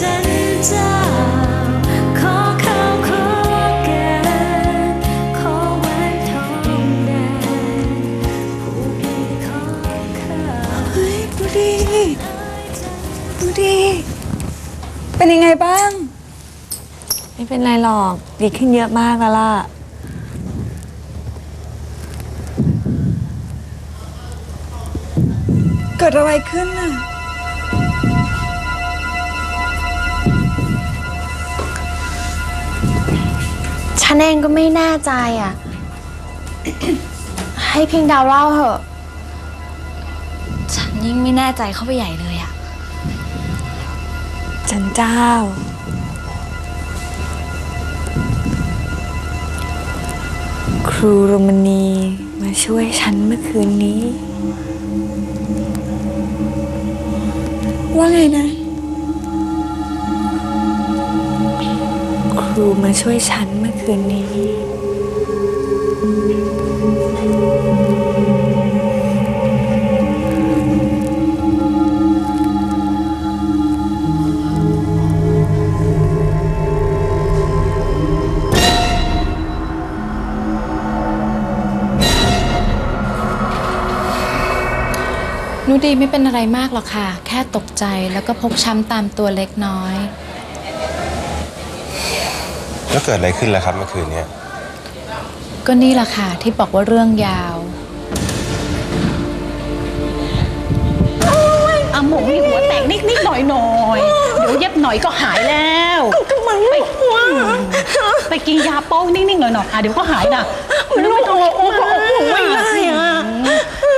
จันเจ้าขอข้าวขอแกงขอแหวนทองแดงผู้ดีของข้าเฮ้ยดูดิดูดิเป็นยังไงบ้าง ไม่เป็นไรหรอก ดีขึ้นเยอะมากแล้วล่ะ เกิดอะไรขึ้นน่ะ ฉันเองก็ไม่แน่ใจอะ ให้พิงดาวเล่าเหอะ ฉันยิ่งไม่แน่ใจเข้าไปใหญ่เลยอะ จันเจ้า ครูรมณีมาช่วยฉันเมื่อคืนนี้ ว่าไงนะ ครูมาช่วยฉันเมื่อคืนนี้นูดีไม่เป็นอะไรมากหรอกค่ะ แค่ตกใจแล้วก็พกช้ำตามตัวเล็กน้อย แล้วเกิดอะไรขึ้นล่ะครับเมื่อคืนเนี้ยก็นี่แหละค่ะที่บอกว่าเรื่องยาวอาหมงนี่หัวแตกนิดนิดหน่อยหน่อยๆเดี๋ยวเย็บหน่อยก็หายแล้วก็มันไม่ว่าไปกินยาโป้งนิ่งๆหน่อยหน่อยๆอะเดี๋ยวก็หายนะมันไม่ต้องโอ้โหไม่ได้อะ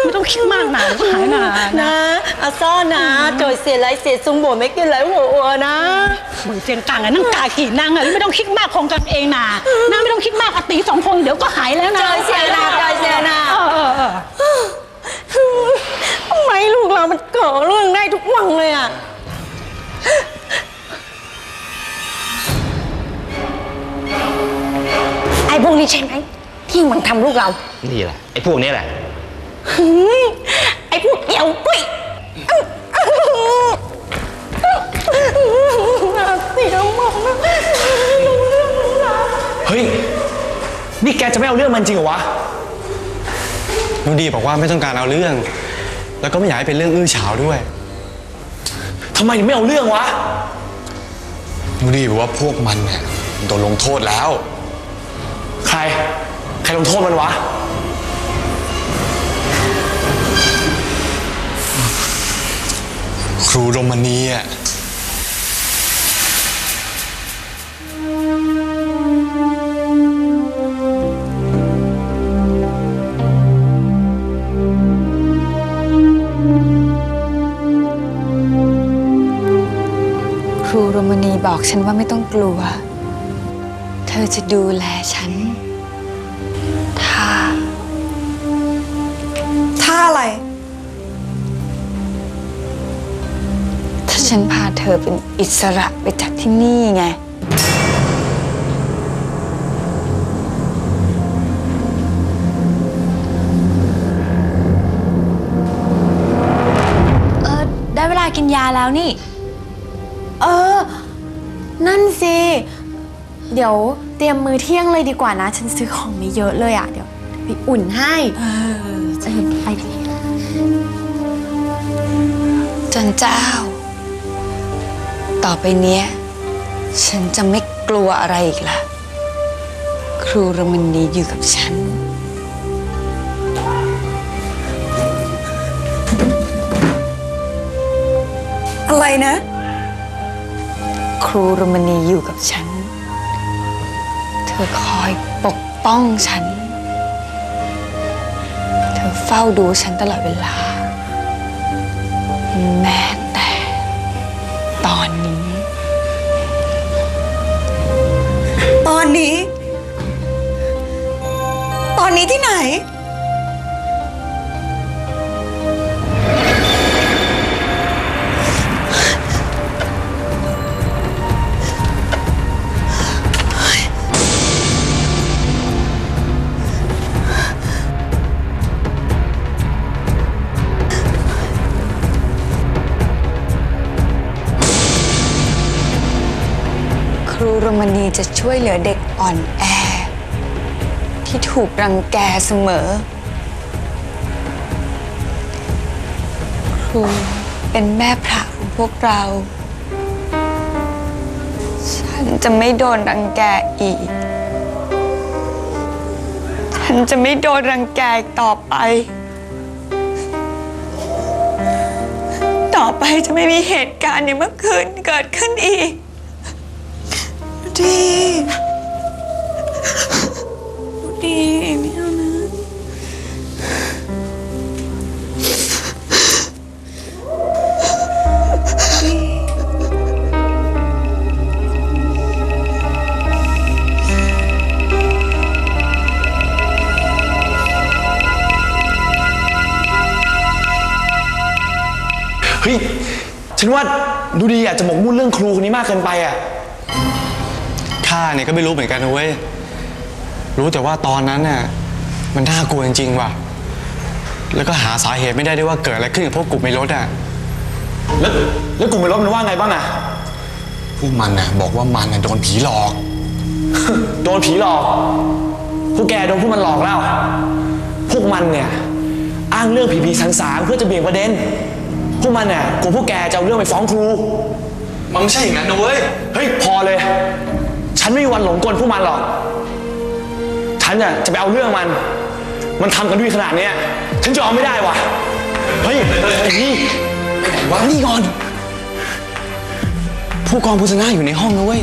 ไม่ต้องคิดมากนะเดี๋ยวก็หายนะนะอาซ่อนนะโดยเสียไรเสียซุงโบไม่กินไรหัวอัวนะเหมือนเสียงต่างอะนั่งกากี่นางอะไม่ต้องคิดมากคงกันเองนะนะไม่ต้องคิดมากอะตีสองคนเดี๋ยวก็หายแล้วนะจอยเสียนะจอยเสียนะเออเออเออทำไมลูกเรามันเกิดเรื่องได้ทุกวันเลยอะไอ้พวกนี้ใช่ไหมที่มันทำลูกเรา นี่แหละไอ้พวกนี้แหละหืม ไอ้พวกเกี่ยวกุ้ยเสียมากนะเฮ้ย นี่แกจะไม่เอาเรื่องมันจริงเหรอวะนูดีบอกว่าไม่ต้องการเอาเรื่อง แล้วก็ไม่อยากให้เป็นเรื่องอื้อฉาวด้วย ทำไมถึงไม่เอาเรื่องวะนูดีบอกว่าพวกมันเนี่ยโดนลงโทษแล้ว ใคร ใครลงโทษมันวะ รูโรมานีอะครูรมณีบอกฉันว่าไม่ต้องกลัว เธอจะดูแลฉัน ถ้าท่าอะไร ฉันพาเธอเป็นอิสระไปจากที่นี่ไง เออ ได้เวลากินยาแล้วนี่ เออ นั่นสิ เดี๋ยวเตรียมมือเที่ยงเลยดีกว่านะ ฉันซื้อของไม่เยอะเลยอะ เดี๋ยวไปอุ่นให้เออจะเห็นไปดิจันเจ้า ต่อไปเนี้ย ฉันจะไม่กลัวอะไรอีกละ ครูรมณีอยู่กับฉัน อะไรนะ ครูรมณีอยู่กับฉัน เธอคอยปกป้องฉัน เธอเฝ้าดูฉันตลอดเวลา แม่ อนนี้ ตอนนี้ ตอนนี้ที่ไหน รูโรมณีจะช่วยเหลือเด็กอ่อนแอ ที่ถูกรังแกเสมอ ครูเป็นแม่พระของพวกเรา ฉันจะไม่โดนรังแกอีก ฉันจะไม่โดนรังแกอีกต่อไป ต่อไปจะไม่มีเหตุการณ์อย่างเมื่อคืนเกิดขึ้นอีก ดีดูดีไม่เอานะ เฮ้ย ฉันว่าดูดีอาจจะหมกมุ่นเรื่องครูคนนี้มากเกินไปอะ ข้าเนี่ยก็ไม่รู้เหมือนกันนะเว้ย รู้แต่ว่าตอนนั้นน่ะมันน่ากลัวจริงๆว่ะ แล้วก็หาสาเหตุไม่ได้ด้วยว่าเกิดอะไรขึ้นกับพวกกลุ่มในรถอะ แล้วแล้วกลุ่มในรถมันว่าไงบ้างอะพวกมันน่ะบอกว่ามันน่ะโดนผีหลอก โดนผีหลอกพวกแกโดนพวกมันหลอกแล้ว พวกมันเนี่ยอ้างเรื่องผีผีสางๆเพื่อจะเบี่ยงประเด็น พวกมันเนี่ยกลัวพวกแกจะเอาเรื่องไปฟ้องครู มันไม่ใช่อย่างนั้นนะเว้ย เฮ้ยพอเลย ฉันไม่มีวันหลงกลพวกมันหรอก ฉันน่ะจะไปเอาเรื่องมัน มันทำกันด้วยขนาดเนี้ย ฉันจะเอาไม่ได้วะเฮ้ยไอ้นี่วางนี่ก่อน ผู้กองพุทธนาอยู่ในห้องนะเว้ย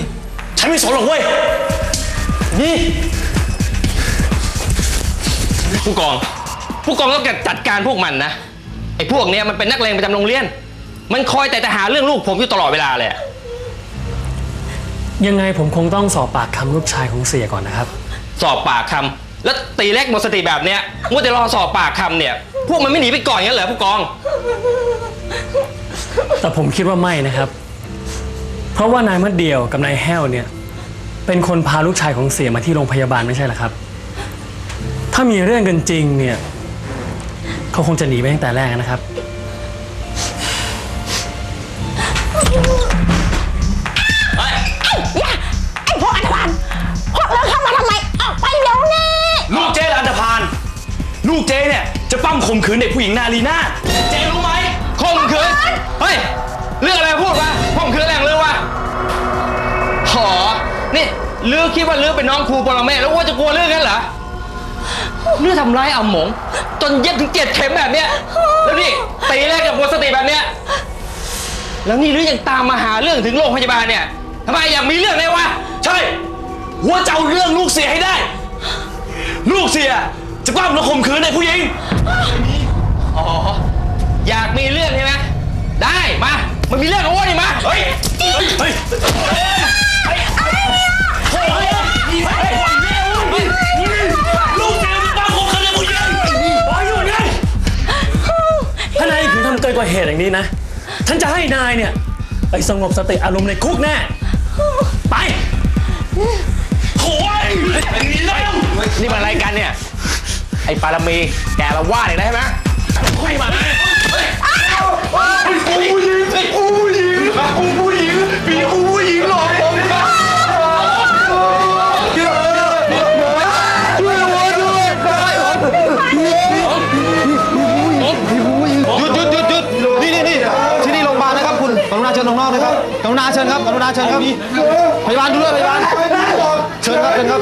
ฉันไม่สนหรอกเว้ย นี่ ผู้กอง ผู้กองต้องจัดการพวกมันนะ ไอ้พวกเนี้ยมันเป็นนักเลงประจำโรงเรียน มันคอยแต่จะหาเรื่องลูกผมอยู่ตลอดเวลาเลยอะ ยังไงผมคงต้องสอบปากคำลูกชายของเสียก่อนนะครับ สอบปากคำแล้วตีเล็กหมดสติแบบเนี้ยมัวแต่รอสอบปากคำเนี่ย พวกมันไม่หนีไปก่อนงั้นเหรอผู้กอง แต่ผมคิดว่าไม่นะครับ เพราะว่านายมะเดียวกับนายแห้วเนี่ย เป็นคนพาลูกชายของเสียมาที่โรงพยาบาลไม่ใช่เหรอครับ ถ้ามีเรื่องกันจริงเนี่ยเขาคงจะหนีไปตั้งแต่แรกนะครับ กเจ๊เนี่ยจะปั้มข่มขืนเด็กผู้หญิงนาลีนาถเจ๊รู้ไหมข่มขืน เฮ้ย เรื่องอะไรพูดวะข่มขืนแรงเรื่องวะหอนี่ลือคิดว่าลือเป็นน้องครูปรเมศแล้วว่าจะกลัวเรื่องนั้นเหรอลือทำร้ายอาหมง จนเย็บถึงเจ็ดเข็มแบบเนี้ย แล้วนี่ตีแรกกับหมดสติแบบเนี้ย แล้วนี่ลือยังตามมาหาเรื่องถึงโรงพยาบาลเนี่ยทำไมอยากมีเรื่องไงวะ ใช่หัวจะเอาเรื่องลูกเสียให้ได้ ลูกเสีย จะปั้มและข่มขืนเด็กผู้หญิง อ๋อ อยากมีเรื่องใช่ไหม ได้ มา มันมีเรื่องกับอ้วนนี่มา เฮ้ย เฮ้ย เฮ้ยลูกเสียจะปั้มข่มขืนเด็กผู้หญิงปล่อยอยู่ไงถ้านายถึงทำเกินกว่าเหตุอย่างนี้นะ ฉันจะให้นายเนี่ย ไปสงบสติอารมณ์ในคุกแน่ ไปโอ้ยอย่างนี้แล้ว นี่มันอะไรกันเนี่ย ไอ้ปารมีแกละว่าดอีกแล้วใช่ไหมไม่มาเลยกูผู้หญิงกูผู้หญิงกูผู้หญิงมีกูผู้หญิงหลอกผมครับช่วยผมด้วยหยุดหยุดหยุดหยุดนี่นี่นี่ที่นี่โรงพยาบาลนะครับคุณกรุณาเชิญตรงนอกนะครับกรุณาเชิญครับกรุณาเชิญครับพยาบาลดูด้วยพยาบาลเชิญครับเชิญครับ